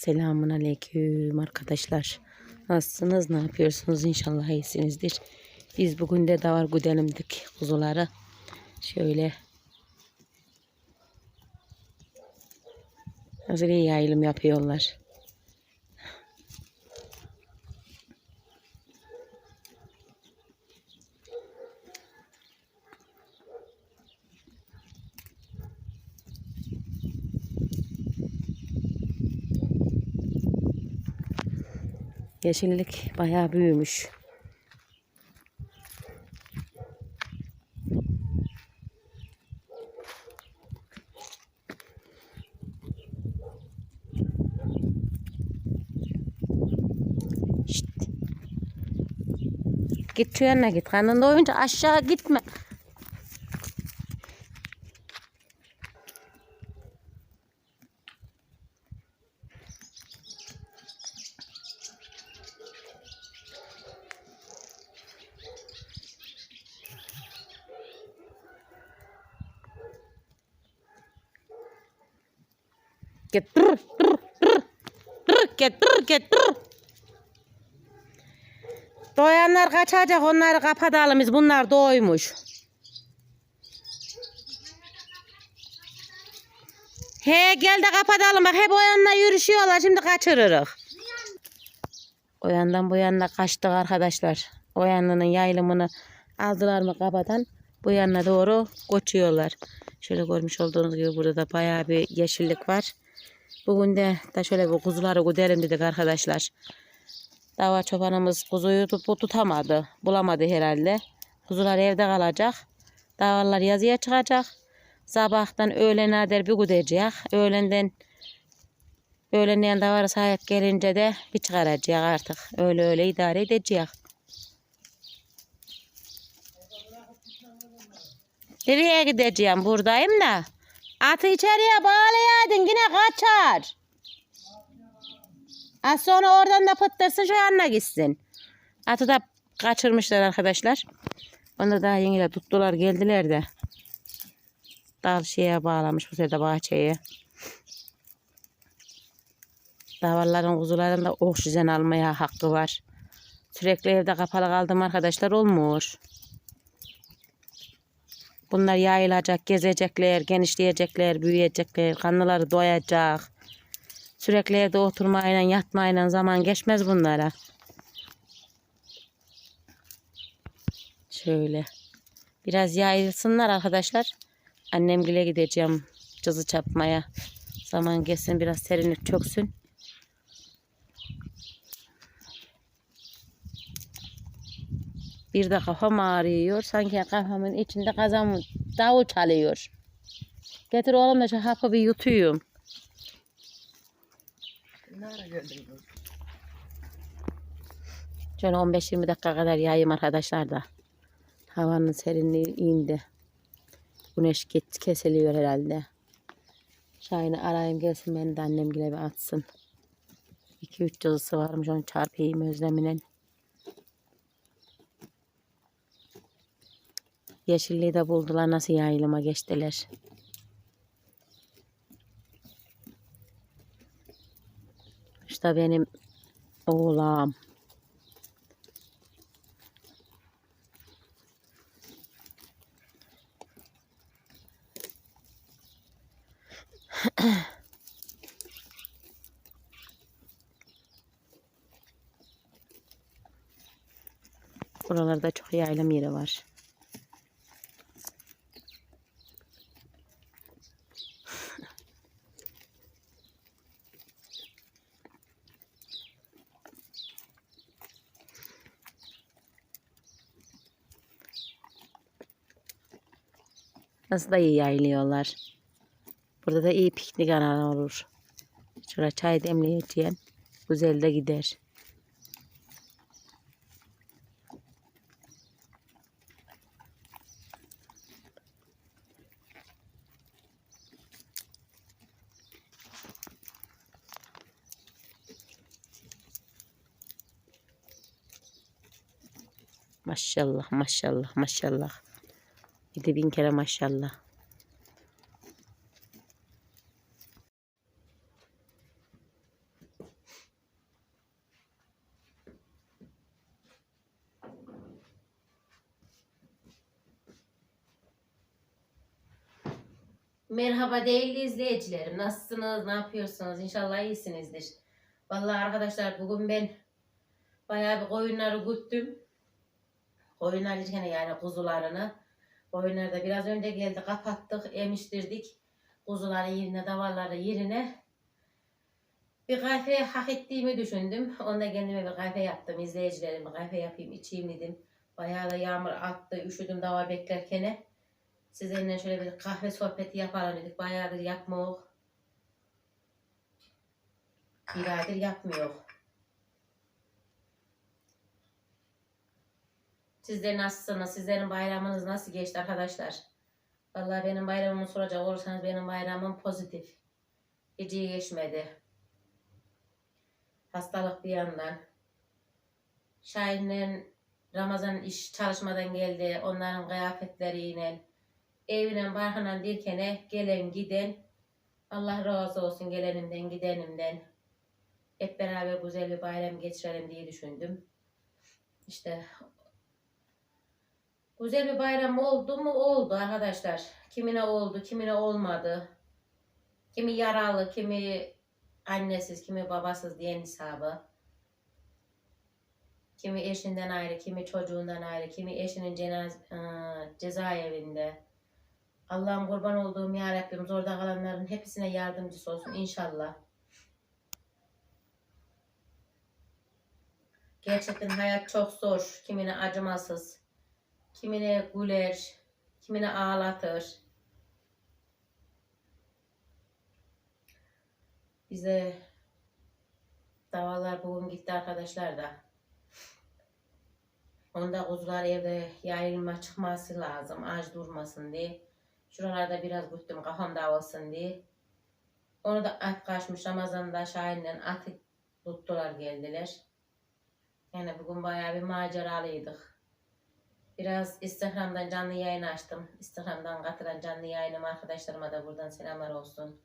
Selamun aleyküm arkadaşlar. Nasılsınız? Ne yapıyorsunuz? İnşallah iyisinizdir. Biz bugün de davar güdelimdik kuzuları. Şöyle Hazır yayılım yapıyorlar. Yeşillik bayağı büyümüş. Şşt. Git yanına git. Karnında oyunca aşağı gitme. Dur. Dur git dur git dur. Doyanlar kaçacak onları kapatalım bunlar doymuş. He gel de kapatalım bak hep o yanına yürüşüyorlar şimdi kaçırırız. O yandan bu yanına kaçtık arkadaşlar. O yanının yaylımını aldılar mı kapadan bu yanına doğru koçuyorlar. Şöyle görmüş olduğunuz gibi burada da bayağı bir yeşillik var. Bugün de, de şöyle bir kuzuları güdelim dedik arkadaşlar. Dava çobanımız kuzuyu tut, tutamadı. Bulamadı herhalde. Kuzular evde kalacak. Davalar yazıya çıkacak. Sabahtan öğlene kadar bir gudecek. Öğlenden öğlenleyen davara sahip gelince de bir çıkaracak artık. Öyle öyle idare edecek. Nereye gideceğim? Buradayım da. Atı içeriye bağlayaydın yine kaçar. Az sonra oradan da pıttırsın şu yanına gitsin. Atı da kaçırmışlar arkadaşlar. Onu da yeniyle tuttular geldiler de. Dal şeye bağlamış bu sefer bahçeye. Davarların kuzuların da oksijen almaya hakkı var. Sürekli evde kapalı kaldım arkadaşlar olmuyor. Bunlar yayılacak, gezecekler, genişleyecekler, büyüyecekler, kanlıları doyacak. Sürekli evde oturmayla, yatmayla zaman geçmez bunlara. Şöyle. Biraz yayılsınlar arkadaşlar. Annem bile gideceğim cızı çapmaya. Zaman geçsin biraz serinlik çöksün. Bir de kafam ağrıyor. Sanki kafamın içinde kazan davul çalıyor. Getir oğlum da şu hapı bir yutuyum. Şöyle 15-20 dakika kadar yayayım arkadaşlar da. Havanın serinliği indi. Güneş kesiliyor herhalde. Şahin'i arayayım gelsin beni de annem gibi bir atsın. 2-3 cızısı varmış onu çarpayım özleminin. Yeşilliği de buldular nasıl yayılıma geçtiler. İşte benim oğlan. Buralarda çok yaylım yeri var. Nasıl da iyi yaylıyorlar. Burada da iyi piknik alanı olur. Şuraya çay demleyeceğim. Güzel de gider. Maşallah maşallah maşallah. Bir de bin kere maşallah. Merhaba değerli izleyicilerim. Nasılsınız? Ne yapıyorsunuz? İnşallah iyisinizdir. Vallahi arkadaşlar bugün ben bayağı bir koyunları güttüm. Koyunlar için yani kuzularını. Koyunları da biraz önce geldi kapattık, emiştirdik. Kuzuları yerine, davarları yerine. Bir kahve hak ettiğimi düşündüm. Onda kendime bir kahve yaptım. İzleyicilerime kahve yapayım, içeyim dedim. Bayağı da yağmur attı, üşüdüm davar beklerken. Sizinle şöyle bir kahve sohbeti yapalım dedik. Bayağıdır yapmıyor. Bir aydır yapmıyor. Sizler nasılsınız? Sizlerin bayramınız nasıl geçti arkadaşlar? Vallahi benim bayramımı soracak olursanız benim bayramım pozitif. Hiç iyi geçmedi. Hastalık bir yandan. Şahin'in Ramazan iş çalışmadan geldi. Onların kıyafetleriyle evine barkına dirkene gelen giden Allah razı olsun gelenimden gidenimden hep beraber güzel bir bayram geçirelim diye düşündüm. İşte güzel bir bayram oldu mu oldu arkadaşlar. Kimine oldu, kimine olmadı. Kimi yaralı, kimi annesiz, kimi babasız diyen hesabı. Kimi eşinden ayrı, kimi çocuğundan ayrı, kimi eşinin cenaz ıı, cezaevinde. Allah'ım kurban olduğum ya Rabbim zorda kalanların hepsine yardımcısı olsun inşallah. Gerçekten hayat çok zor. Kimine acımasız, kimine güler, kimine ağlatır. Bize davalar bugün gitti arkadaşlar da. Onda kuzular evde yayılma çıkması lazım. Aç durmasın diye. Şuralarda biraz gittim kafam dağılsın diye. Onu da at kaçmış Ramazan'da Şahin'den atı tuttular geldiler. Yani bugün bayağı bir maceralıydık. Biraz Instagram'dan canlı yayın açtım. Instagram'dan katılan canlı yayınım arkadaşlarıma da buradan selamlar olsun.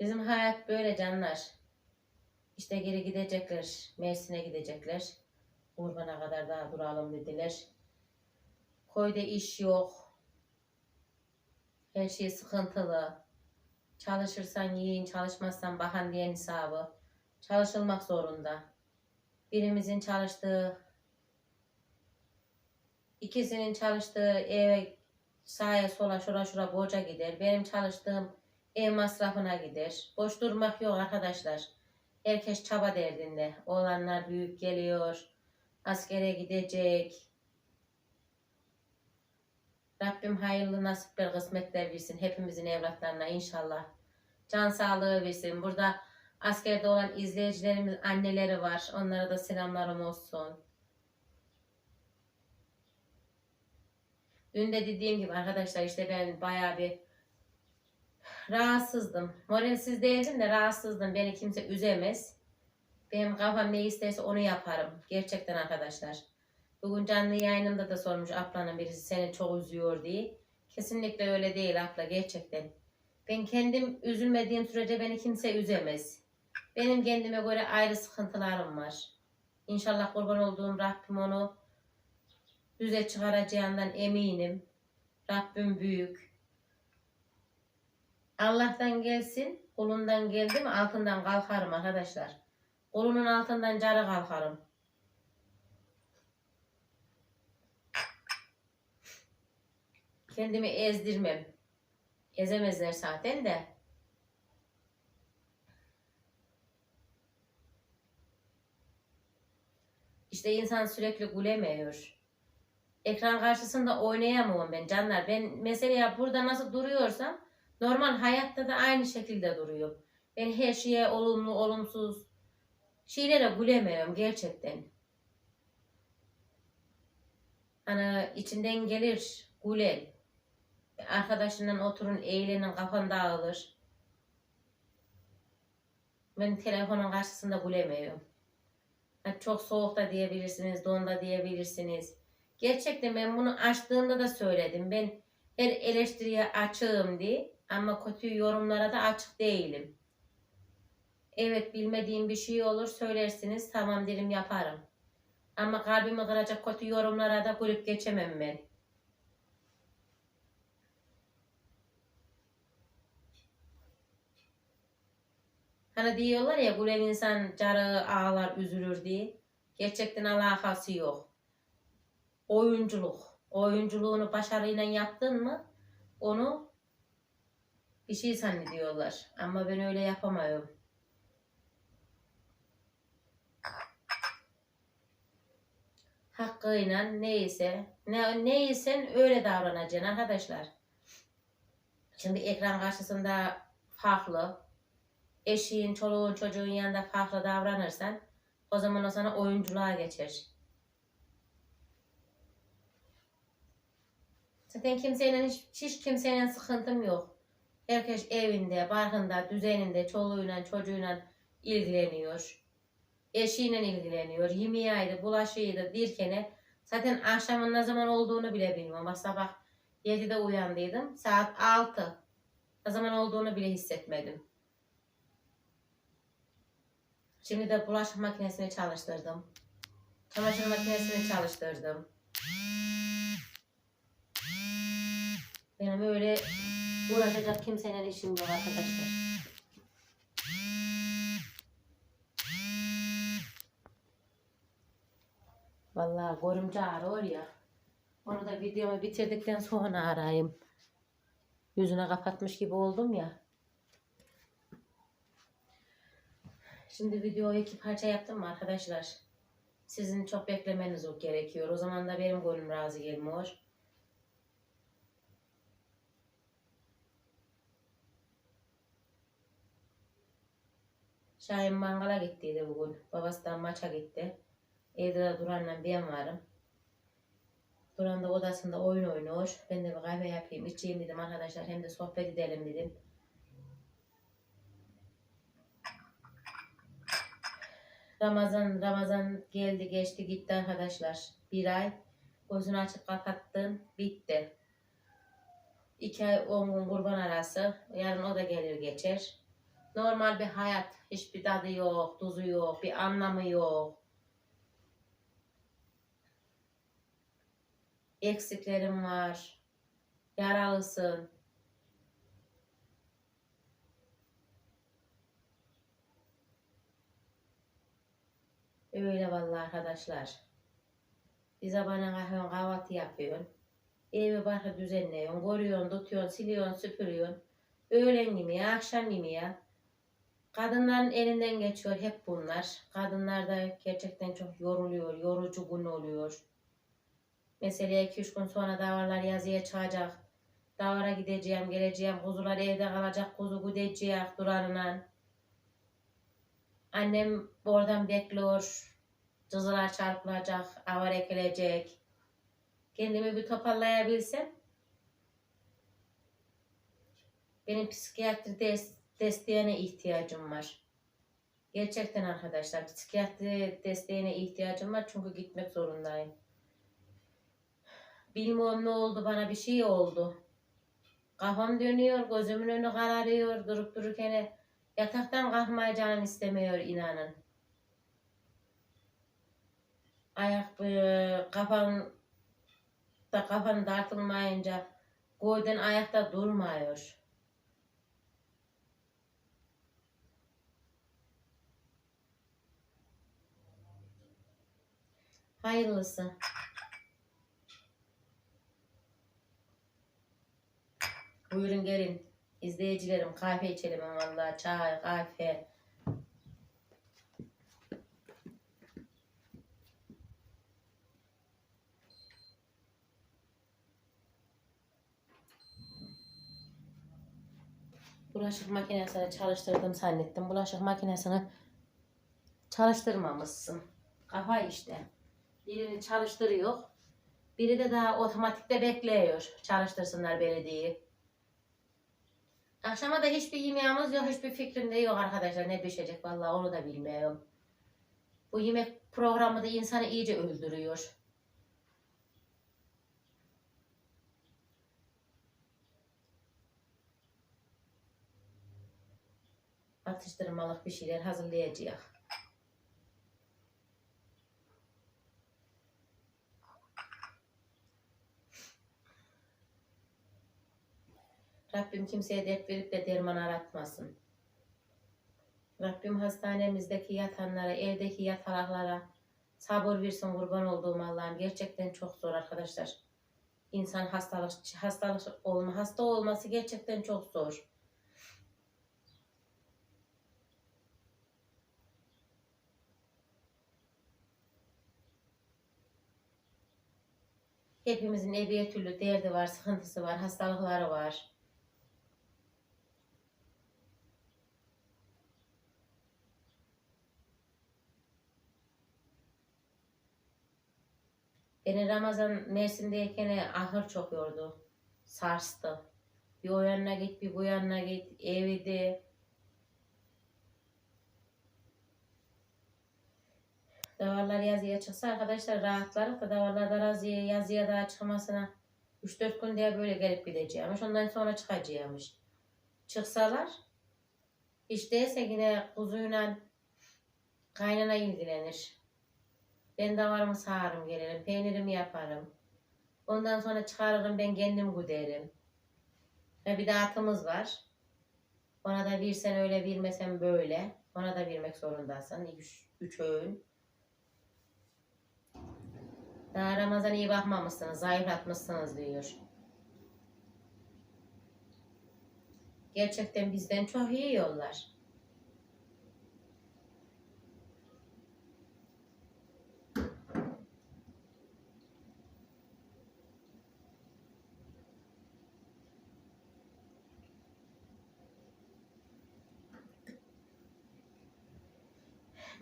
Bizim hayat böyle canlar. İşte geri gidecekler. Mersin'e gidecekler. Kurbana kadar daha duralım dediler. Koyda iş yok. Her şey sıkıntılı. Çalışırsan yiyin, çalışmazsan bakan diyen hesabı. Çalışılmak zorunda. Birimizin çalıştığı, ikisinin çalıştığı eve sağa sola şura şura borca gider. Benim çalıştığım ev masrafına gider. Boş durmak yok arkadaşlar. Herkes çaba derdinde. Oğlanlar büyük geliyor. Askere gidecek. Rabbim hayırlı nasipler, kısmetler versin hepimizin evlatlarına inşallah. Can sağlığı versin. Burada askerde olan izleyicilerimiz anneleri var. Onlara da selamlarım olsun. Dün de dediğim gibi arkadaşlar işte ben bayağı bir rahatsızdım. Moralsiz değildim de rahatsızdım. Beni kimse üzemez. Benim kafam ne isterse onu yaparım. Gerçekten arkadaşlar. Bugün canlı yayınımda da sormuş ablanın birisi seni çok üzüyor diye. Kesinlikle öyle değil abla gerçekten. Ben kendim üzülmediğim sürece beni kimse üzemez. Benim kendime göre ayrı sıkıntılarım var. İnşallah kurban olduğum Rabbim onu düze çıkaracağından eminim. Rabbim büyük. Allah'tan gelsin, kulundan geldi mi altından kalkarım arkadaşlar. Kulunun altından carı kalkarım. Kendimi ezdirmem. Ezemezler zaten de. İşte insan sürekli gülemiyor. Ekran karşısında oynayamıyorum ben canlar. Ben mesela burada nasıl duruyorsam normal hayatta da aynı şekilde duruyorum. Ben her şeye olumlu, olumsuz şeylere gülemiyorum gerçekten. Hani içinden gelir gülen. Arkadaşından oturun eğlenin kafan dağılır. Ben telefonun karşısında gülemiyorum. Ha, çok soğukta diyebilirsiniz, donda diyebilirsiniz. Gerçekten ben bunu açtığımda da söyledim. Ben her eleştiriye açığım diye ama kötü yorumlara da açık değilim. Evet bilmediğim bir şey olur söylersiniz tamam derim yaparım. Ama kalbimi kıracak kötü yorumlara da gülüp geçemem ben. Hani diyorlar ya gülen insan carı ağlar üzülür diye. Gerçekten alakası yok. Oyunculuk. Oyunculuğunu başarıyla yaptın mı onu bir şey zannediyorlar. Ama ben öyle yapamıyorum. Hakkıyla neyse, ne, neysen öyle davranacaksın arkadaşlar. Şimdi ekran karşısında farklı, eşiğin, çoluğun, çocuğun yanında farklı davranırsan o zaman o sana oyunculuğa geçer. Zaten kimseyle hiç, hiç kimseyle sıkıntım yok. Herkes evinde, barkında, düzeninde, çoluğuyla, çocuğuyla ilgileniyor. Eşiyle ilgileniyor. Yemeğiydi, bulaşıydı, dirkene. Zaten akşamın ne zaman olduğunu bile bilmiyorum. Sabah 7'de uyandıydım. Saat 6. Ne zaman olduğunu bile hissetmedim. Şimdi de bulaşık makinesini çalıştırdım. Çamaşır makinesini çalıştırdım. Benim öyle uğraşacak kimsenin işim yok arkadaşlar. Vallahi görümce arıyor ya. Onu da videomu bitirdikten sonra arayayım. Yüzüne kapatmış gibi oldum ya. Şimdi videoyu iki parça yaptım mı arkadaşlar? Sizin çok beklemeniz gerekiyor. O zaman da benim gönlüm razı gelmiyor. Şahin mangala gittiydi bugün. Babasından maça gitti. Evde de Duran'la ben varım. Duran da odasında oyun oynuyor. Ben de bir kahve yapayım, içeyim dedim arkadaşlar. Hem de sohbet edelim dedim. Ramazan, Ramazan geldi geçti gitti arkadaşlar. Bir ay gözünü açıp kapattın bitti. İki ay on gün kurban arası. Yarın o da gelir geçer. Normal bir hayat. Hiçbir tadı yok, tuzu yok, bir anlamı yok. Eksiklerim var. Yaralısın. Öyle vallahi arkadaşlar. Bize bana kahve kahvaltı yapıyorsun. Evi barkı düzenliyorsun. Koruyorsun, tutuyorsun, siliyorsun, süpürüyorsun. Öğlen yemeği, akşam yemeği. Kadınların elinden geçiyor hep bunlar. Kadınlar da gerçekten çok yoruluyor. Yorucu gün oluyor. Mesela 2-3 gün sonra davarlar yazıya çıkacak. Davara gideceğim, geleceğim. Kuzular evde kalacak. Kuzu gidecek duranına. Annem oradan bekliyor. Cızılar çarpılacak. Avar ekilecek. Kendimi bir toparlayabilsem. Benim psikiyatri des desteğine ihtiyacım var. Gerçekten arkadaşlar psikiyatri desteğine ihtiyacım var çünkü gitmek zorundayım. Bilmiyorum ne oldu bana bir şey oldu. Kafam dönüyor, gözümün önü kararıyor, durup dururken yataktan kalkmaya canım istemiyor inanın. Ayak e, kafan da kafan dartılmayınca koydan ayakta durmuyor. Hayırlısı. Buyurun gelin. İzleyicilerim kahve içelim vallahi çay, kahve. Bulaşık makinesini çalıştırdım zannettim. Bulaşık makinesini çalıştırmamışsın. Kafa işte. Birini çalıştırıyor. Biri de daha otomatikte bekliyor. Çalıştırsınlar belediyeyi. Akşama da hiçbir yemeğimiz yok, hiçbir fikrim de yok arkadaşlar. Ne pişecek vallahi onu da bilmiyorum. Bu yemek programı da insanı iyice öldürüyor. Atıştırmalık bir şeyler hazırlayacağız. Rabbim kimseye dert verip de derman aratmasın. Rabbim hastanemizdeki yatanlara, evdeki yatalaklara sabır versin kurban olduğum Allah'ım. Gerçekten çok zor arkadaşlar. İnsan hastalık, hastalık olma, hasta olması gerçekten çok zor. Hepimizin eviye türlü derdi var, sıkıntısı var, hastalıkları var. Beni Ramazan Mersin'deyken ahır çok yordu. Sarstı. Bir o yanına git, bir bu yanına git. Evde. Davarlar yazıya çıksa arkadaşlar rahatlarız da davarlar da yazıya, yazıya daha çıkmasına 3-4 gün diye böyle gelip gideceğimiş. Ondan sonra çıkacağımış. Çıksalar hiç değilse yine kuzuyla kaynana ilgilenir. Ben davarımı sağarım gelirim. Peynirimi yaparım. Ondan sonra çıkarırım ben kendim güderim. Ve bir de atımız var. Ona da versen öyle vermesen böyle. Ona da vermek zorundasın. Üç, üç öğün. Daha Ramazan iyi bakmamışsınız. Zayıflatmışsınız diyor. Gerçekten bizden çok iyi yollar.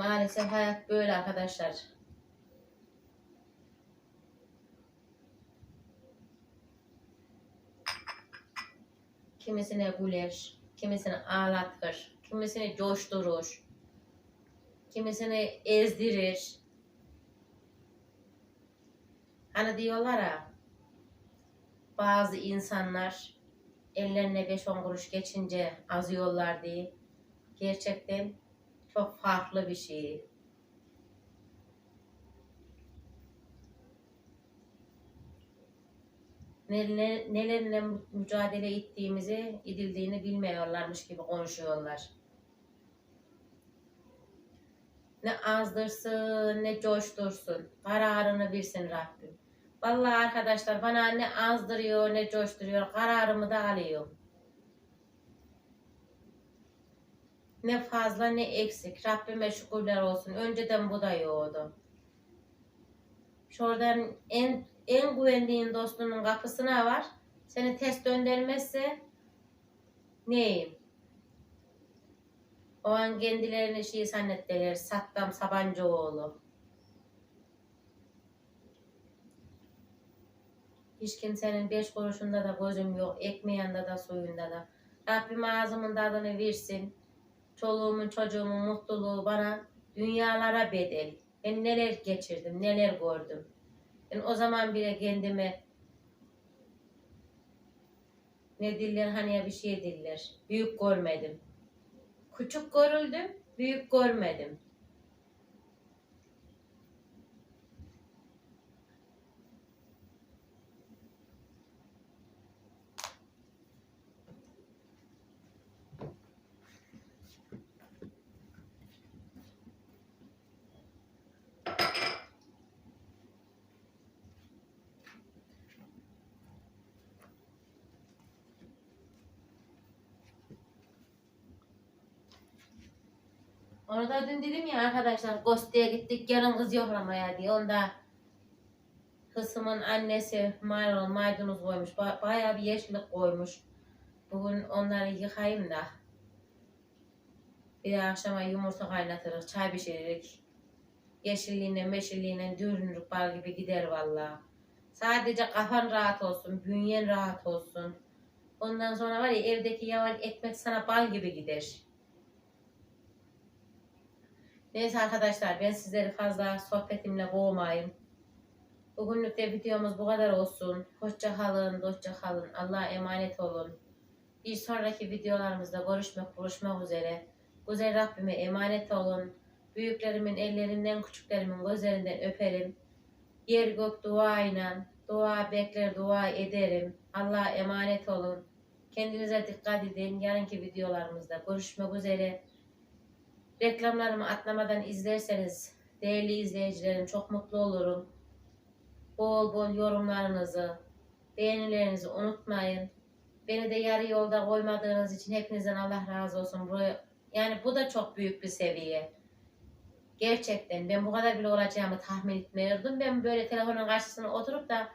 Maalesef hayat böyle arkadaşlar. Kimisine güler, kimisini ağlatır, kimisini coşturur, kimisini ezdirir. Hani diyorlar ya, bazı insanlar ellerine 5-10 kuruş geçince azıyorlar diye. Gerçekten çok farklı bir şey. Neler, nelerle mücadele ettiğimizi, edildiğini bilmiyorlarmış gibi konuşuyorlar. Ne azdırsın, ne coştursun. Kararını bilsin Rabbim. Vallahi arkadaşlar bana ne azdırıyor, ne coşturuyor. Kararımı da alıyorum. Ne fazla ne eksik. Rabbime şükürler olsun. Önceden bu da yoktu. Şuradan en en güvendiğin dostunun kapısına var. Seni test döndürmezse neyim? O an kendilerini şey zannettiler. Saddam Sabancıoğlu. Hiç kimsenin beş kuruşunda da gözüm yok. Ekmeğinde da suyunda da. Rabbim ağzımın tadını versin. Çoluğumun çocuğumun mutluluğu bana dünyalara bedel. Ben neler geçirdim, neler gördüm. Ben o zaman bile kendime ne diller hani ya bir şey diller. Büyük görmedim. Küçük görüldüm, büyük görmedim. Onu da dün dedim ya arkadaşlar Ghost'e gittik yarın kız yoklamaya diye. Onda kısmın annesi maydanoz, maydanoz koymuş. Ba- bayağı bir yeşillik koymuş. Bugün onları yıkayayım da. Bir de akşama yumurta kaynatırız, çay pişiririk. Yeşilliğine, meşilliğine dürünürük bal gibi gider vallahi. Sadece kafan rahat olsun, bünyen rahat olsun. Ondan sonra var ya evdeki yavan ekmek sana bal gibi gider. Neyse arkadaşlar ben sizleri fazla sohbetimle boğmayayım. Bugünlük de videomuz bu kadar olsun. Hoşça kalın, dostça kalın. Allah'a emanet olun. Bir sonraki videolarımızda görüşmek, buluşmak üzere. Güzel Rabbime emanet olun. Büyüklerimin ellerinden, küçüklerimin gözlerinden öperim. Yer gök duayla, dua bekler, dua ederim. Allah'a emanet olun. Kendinize dikkat edin. Yarınki videolarımızda görüşmek üzere. Reklamlarımı atlamadan izlerseniz değerli izleyicilerim çok mutlu olurum. Bol bol yorumlarınızı, beğenilerinizi unutmayın. Beni de yarı yolda koymadığınız için hepinizden Allah razı olsun. Buraya, yani bu da çok büyük bir seviye. Gerçekten ben bu kadar bile olacağımı tahmin etmiyordum. Ben böyle telefonun karşısına oturup da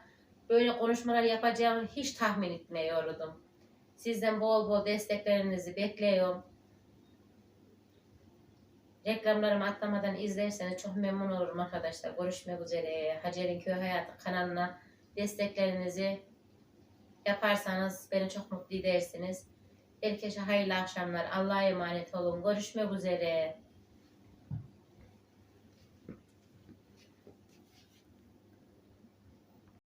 böyle konuşmalar yapacağımı hiç tahmin etmiyordum. Sizden bol bol desteklerinizi bekliyorum. Reklamlarımı atlamadan izlerseniz çok memnun olurum arkadaşlar. Görüşmek üzere. Hacer'in Köy Hayatı kanalına desteklerinizi yaparsanız beni çok mutlu edersiniz. Herkese hayırlı akşamlar. Allah'a emanet olun. Görüşmek üzere.